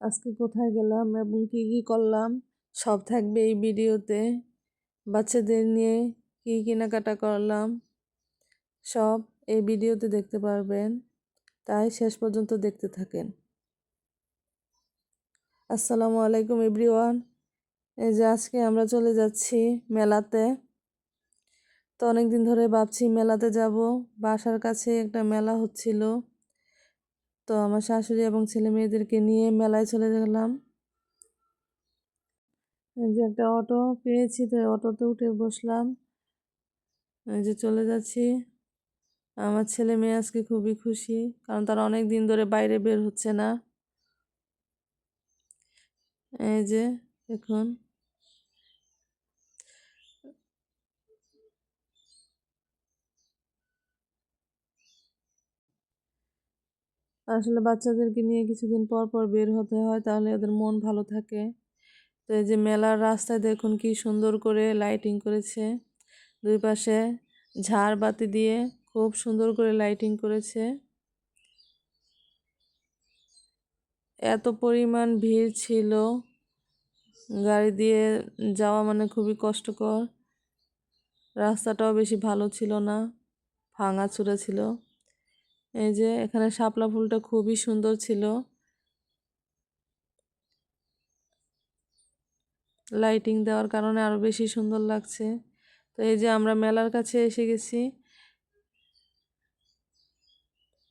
আজকে কোথায় গেলাম এবং কী কী করলাম, সব থাকবে এই ভিডিওতে। বাচ্চাদের নিয়ে কি কেনাকাটা করলাম, সব এই ভিডিওতে দেখতে পারবেন। তাই শেষ পর্যন্ত দেখতে থাকেন। আসসালামু আলাইকুম এভরিওয়ান। এই যে আজকে আমরা চলে যাচ্ছি মেলাতে। তো অনেক দিন ধরে ভাবছি মেলাতে যাব। বাসার কাছে একটা মেলা হচ্ছিল। তো আমার শাশুড়ি এবং ছেলে মেয়েদেরকে নিয়ে মেলায় চলে গেলাম। এই যে একটা অটো পেয়েছি, তো অটোতে উঠে বসলাম। এই যে চলে যাচ্ছি। আমার ছেলে মেয়ে আজকে খুবই খুশি, কারণ তারা অনেক দিন ধরে বাইরে বের হচ্ছে না। এই যে, দেখুন। আসলে বাচ্চাদেরকে নিয়ে কিছুদিন পর পর বের হতে হয়, তাহলে ওদের মন ভালো থাকে। তো এই যে মেলার রাস্তায় দেখুন কি সুন্দর করে লাইটিং করেছে। দুই পাশে ঝাড়বাতি দিয়ে খুব সুন্দর করে লাইটিং করেছে। এত পরিমাণ ভিড় ছিল। গাড়ি দিয়ে যাওয়া মানে খুবই কষ্টকর। রাস্তাটাও বেশি ভালো ছিল না ভাঙা ছিল। এই যে এখানে শাপলা ফুলটা খুবই সুন্দর ছিল। লাইটিং দেওয়ার কারণে আরও বেশি সুন্দর লাগছে। তো এই যে আমরা মেলার কাছে এসে গেছি।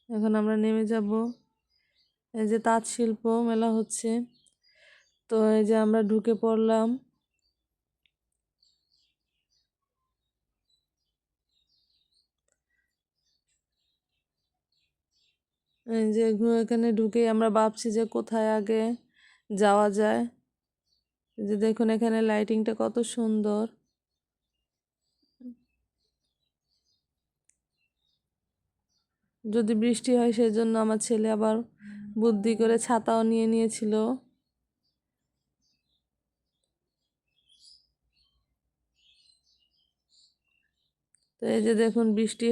এখন আমরা নেমে যাব। এই যে তাঁত শিল্প মেলা হচ্ছে। তো এই যে আমরা ঢুকে পড়লাম। যে এখানে ঢুকেই আমরা ভাবছি যে কোথায় আগে যাওয়া যায়। যে দেখুন এখানে লাইটিংটা কত সুন্দর। যদি বৃষ্টি হয় সেই জন্য আমার ছেলে আবার বুদ্ধি করে ছাতাও নিয়ে নিয়েছিল। তো এই যে দেখুন বৃষ্টি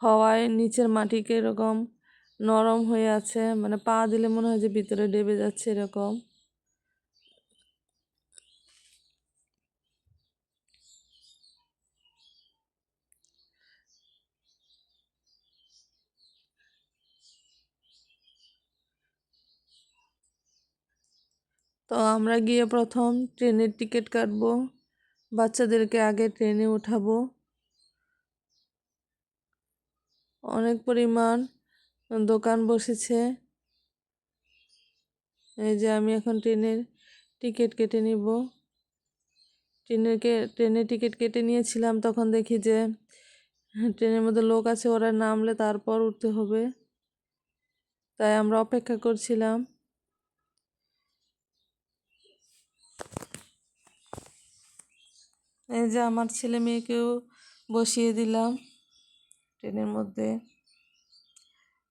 হওয়ায় নিচের মাটি এরকম নরম হয়ে আছে মানে পা দিলে মনে হয় যে ভিতরে ডেবে যাচ্ছে এরকম। তো আমরা গিয়ে প্রথম ট্রেনের টিকিট কাটবো, বাচ্চাদেরকে আগে ট্রেনে উঠাবো। অনেক পরিমাণ দোকান বসেছে। এই যে আমি এখন ট্রেনের টিকিট কেটে নিব। ট্রেনের ট্রেনের টিকিট কেটে নিয়েছিলাম, তখন দেখি যে ট্রেনের মধ্যে লোক আছে, ওরা নামলে তারপর উঠতে হবে। তাই আমরা অপেক্ষা করছিলাম। এই যে আমার ছেলে মেয়েকেও বসিয়ে দিলাম ট্রেনের মধ্যে।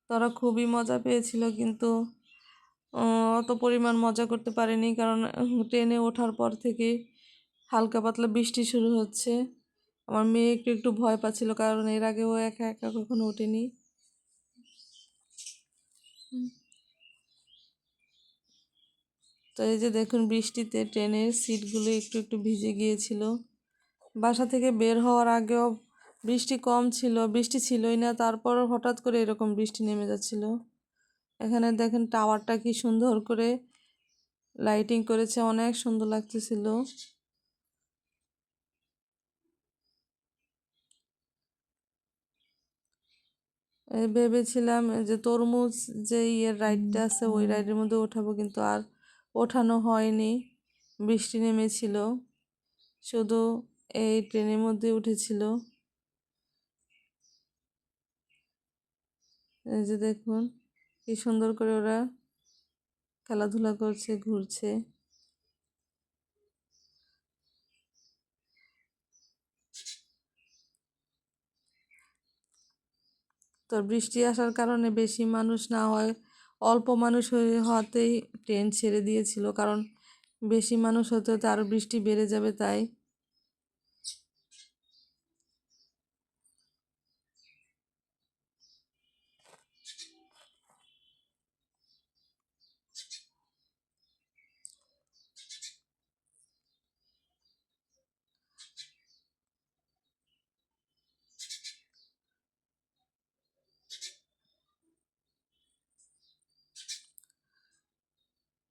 তারা খুবই মজা পেয়েছিল কিন্তু অত পরিমাণ মজা করতে পারেনি কারণ ট্রেনে ওঠার পর থেকে হালকা পাতলা বৃষ্টি শুরু হচ্ছে। আমার মেয়ে একটু একটু ভয় পাচ্ছিল কারণ এর আগেও একা একা কখনো ওঠেনি। তো এই যে দেখুন বৃষ্টিতে ট্রেনের সিটগুলো একটু একটু ভিজে গিয়েছিল। বাসা থেকে বের হওয়ার আগেও বৃষ্টি কম ছিল, বৃষ্টি ছিলই না। তারপর হঠাৎ করে এরকম বৃষ্টি নেমে যাচ্ছিল। এখানে দেখেন টাওয়ারটা কি সুন্দর করে লাইটিং করেছে, অনেক সুন্দর লাগতেছিল। ভেবেছিলাম যে তরমুজ যে ইয়ের রাইডটা আছে, ওই রাইডের মধ্যে ওঠাবো, কিন্তু আর ওঠানো হয়নি। বৃষ্টি নেমেছিল, শুধু এই ট্রেনের মধ্যে উঠেছিল। এই যে দেখুন, কি সুন্দর করে ওরা খেলাধুলা করছে, ঘুরছে। তো বৃষ্টি আসার কারণে বেশি মানুষ না হয়, অল্প মানুষ হওয়াতেই ট্রেন ছেড়ে দিয়েছিল, কারণ বেশি মানুষ হতে হতে আরও বৃষ্টি বেড়ে যাবে তাই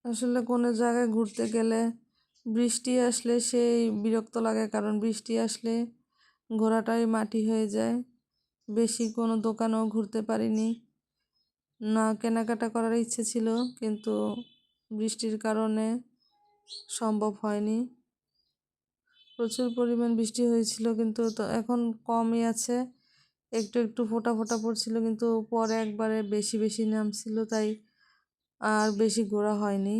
আসলে কোনো জায়গায় ঘুরতে গেলে বৃষ্টি আসলে সেই বিরক্ত লাগে, কারণ বৃষ্টি আসলে ঘোরাটাই মাটি হয়ে যায়। বেশি কোনো দোকানেও ঘুরতে পারিনি। না, কেনাকাটা করার ইচ্ছে ছিল, কিন্তু বৃষ্টির কারণে সম্ভব হয়নি। প্রচুর পরিমাণ বৃষ্টি হয়েছিল, কিন্তু তো এখন কমই আছে। একটু একটু ফোটা ফোটা পড়ছিল, কিন্তু পরে একবারে বেশি বেশি নামছিল, তাই আর বেশি ঘোরা হয়নি।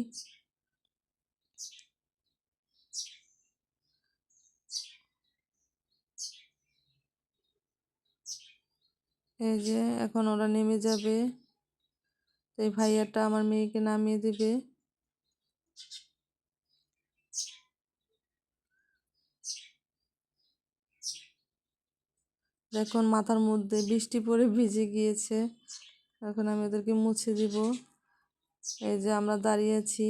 এই যে এখন ওরা নেমে যাবে। এই ভাইয়াটা আমার মেয়েকে নামিয়ে দেবে। এখন মাথার মধ্যে বৃষ্টি পড়ে ভিজে গিয়েছে। এখন আমি ওদেরকে মুছে দিব। এই যে আমরা দাঁড়িয়ে আছি,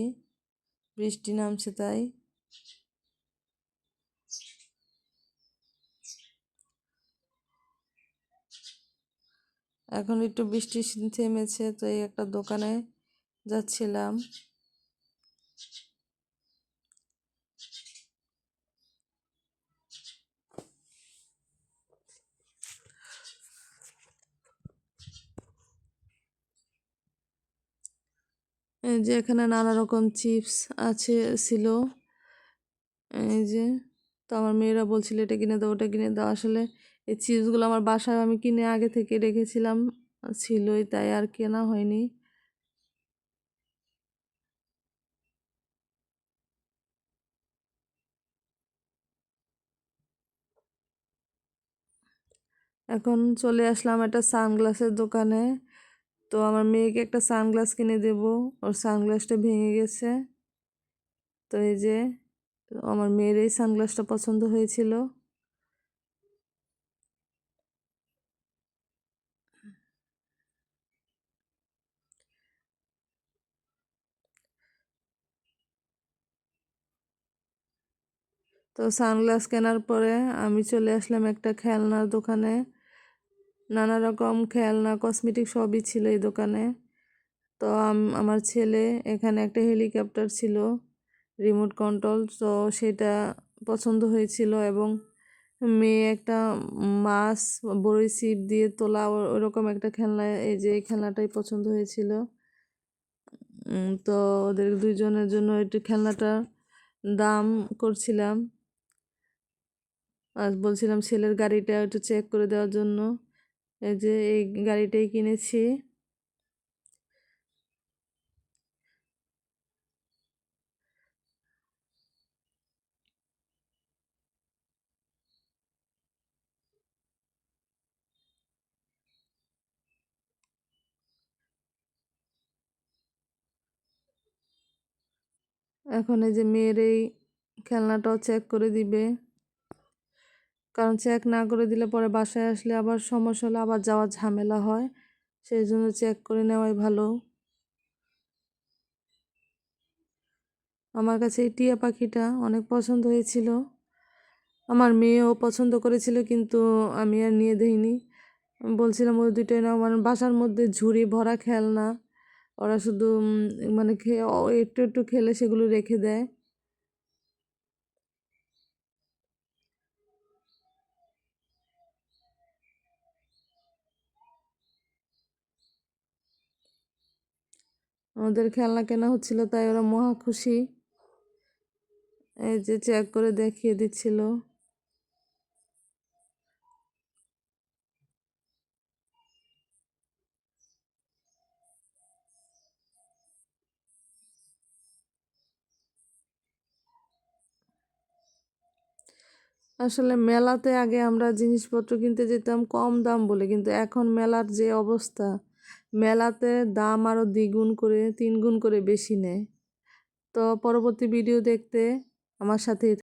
বৃষ্টি নামছে তাই। এখন একটু বৃষ্টি থেমেছে, তো এই একটা দোকানে যাচ্ছিলাম। যে এখানে নানা রকম চিপস আছে, ছিল। এই যে তো আমার মেয়েরা বলছিল, এটা কিনে দাও, ওটা কিনে দাও। আসলে এই চিপসগুলো আমার বাসায় আমি কিনে আগে থেকে রেখেছিলাম, ছিলই, তাই আর কেনা হয়নি। এখন চলে আসলাম একটা সানগ্লাসের দোকানে। তো আমার মেয়েকে একটা সানগ্লাস কিনে দেব। ওর সানগ্লাসটা ভেঙে গেছে। তো এই যে, আমার মেয়ের এই সানগ্লাসটা পছন্দ হয়েছিল। তো সানগ্লাস কেনার পরে আমি চলে আসলাম একটা খেলনার দোকানে। নানা রকম খেলনা কসমেটিক সবই ছিল এই দোকানে। তো আমার ছেলে এখানে একটা হেলিকপ্টার ছিল রিমোট কন্ট্রোল তো সেটা পছন্দ হয়েছিল এবং মেয়ে একটা মাছ বড়ি সিপ দিয়ে তোলা ওরকম একটা খেলনা, এই যে এই খেলনাটাই পছন্দ হয়েছিল। তো ওদের দুইজনের জন্য একটু খেলনাটা দাম করছিলাম। আর বলছিলাম ছেলের গাড়িটা একটু চেক করে দেওয়ার জন্য। এই যে এই গাড়িটাই কিনেছি। এখন এই যে মেয়ের এই খেলনাটাও চেক করে দিবে। কারণ চেক না করে দিলে পরে বাসায় আসলে আবার সমস্যা হলে আবার যাওয়ার ঝামেলা হয়। সেই জন্য চেক করে নেওয়াই ভালো। আমার কাছে এই টিয়া পাখিটা অনেক পছন্দ হয়েছিল। আমার মেয়েও পছন্দ করেছিল কিন্তু আমি আর নিয়ে দিইনি। বলছিলাম, ওই দুটোই না মানে বাসার মধ্যে ঝুড়ি ভরা খেলনা। ওরা শুধু মানে খেয়ে একটু একটু খেলে সেগুলো রেখে দেয়। আমাদের খেলনা কেনা হচ্ছিল, তাই ওরা মহা খুশি। এই যে চেক করে দেখিয়ে দিচ্ছিল। আসলে মেলাতে আগে আমরা জিনিসপত্র কিনতে যেতাম কম দাম বলে, কিন্তু এখন মেলার যে অবস্থা মেলাতে দাম আরও দ্বিগুণ করে, তিনগুণ করে বেশি নেয়। তো পরবর্তী ভিডিও দেখতে আমার সাথে